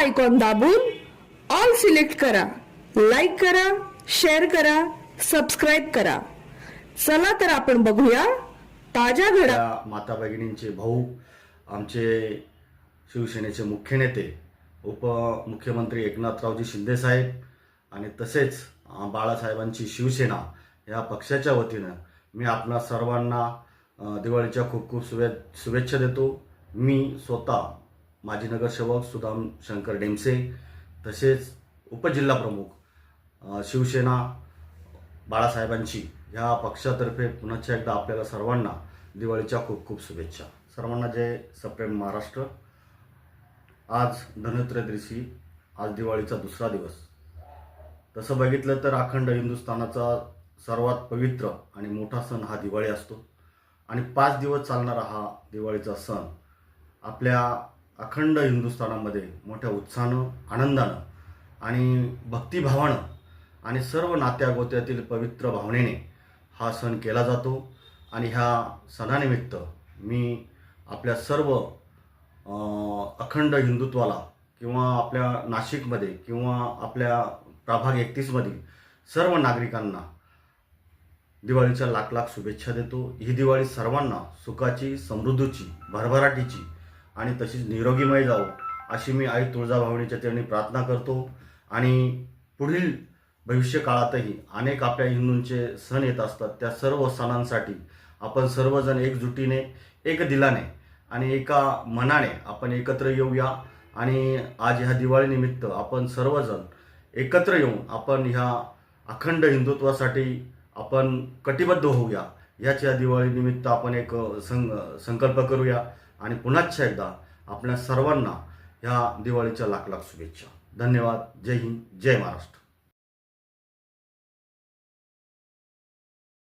Icon दाबून all select करा. Like करा शेअर करा सबस्क्राईब करा. चला तर आपण बघूया ताज्या घडा माता भगिनींचे भाऊ आमचे शिवसेनेचे मुख्य नेते उपमुख्यमंत्री एकनाथरावजी शिंदेसाहेब आणि तसेच बाळासाहेबांची शिवसेना या पक्षाच्या वतीनं मी आपणा सर्वांना दिवाळीच्या खूप खूप शुभे शुभेच्छा देतो. मी स्वतः माजी नगरसेवक सुदाम शंकर डेमसे तसेच उपजिल्हाप्रमुख शिवसेना बाळासाहेबांची ह्या पक्षातर्फे पुन्हा एकदा आपल्याला सर्वांना दिवाळीच्या खूप खूप शुभेच्छा. सर्वांना जय सप्रेम महाराष्ट्र. आज धनत्रयोदशी आज दिवाळीचा दुसरा दिवस. तसं बघितलं तर अखंड हिंदुस्थानाचा सर्वात पवित्र आणि मोठा सण हा दिवाळी असतो. आणि पाच दिवस चालणारा हा दिवाळीचा सण आपल्या अखंड हिंदुस्थानामध्ये मोठ्या उत्साहानं आनंदानं आणि भक्तिभावानं आणि सर्व नात्यागोत्यातील पवित्र भावनेने हा सण केला जातो. आणि ह्या सणानिमित्त मी आपल्या सर्व अखंड हिंदुत्वाला किंवा आपल्या नाशिकमध्ये किंवा आपल्या प्रभाग एकतीसमधील सर्व नागरिकांना दिवाळीच्या लाख लाख शुभेच्छा देतो. ही दिवाळी सर्वांना सुखाची समृद्धीची भरभराटीची आणि तशीच निरोगीमय जावो अशी मी आई तुळजाभवानीच्या चरणी प्रार्थना करतो. आणि पुढील भविष्य काळातही अनेक आपल्या हिंदूंचे सण येत असतात. त्या सर्व सणांसाठी आपण सर्वजण एकजुटीने एक दिलाने आणि एका मनाने आपण एकत्र येऊया. आणि आज ह्या दिवाळीनिमित्त आपण सर्वजण एकत्र येऊन आपण ह्या अखंड हिंदुत्वासाठी आपण कटिबद्ध होऊया. ह्याच या दिवाळीनिमित्त आपण एक सं संकल्प करूया. आणि पुन्हा एकदा आपल्या सर्वांना ह्या दिवाळीच्या लाख लाख शुभेच्छा. धन्यवाद. जय हिंद. जय महाराष्ट्र.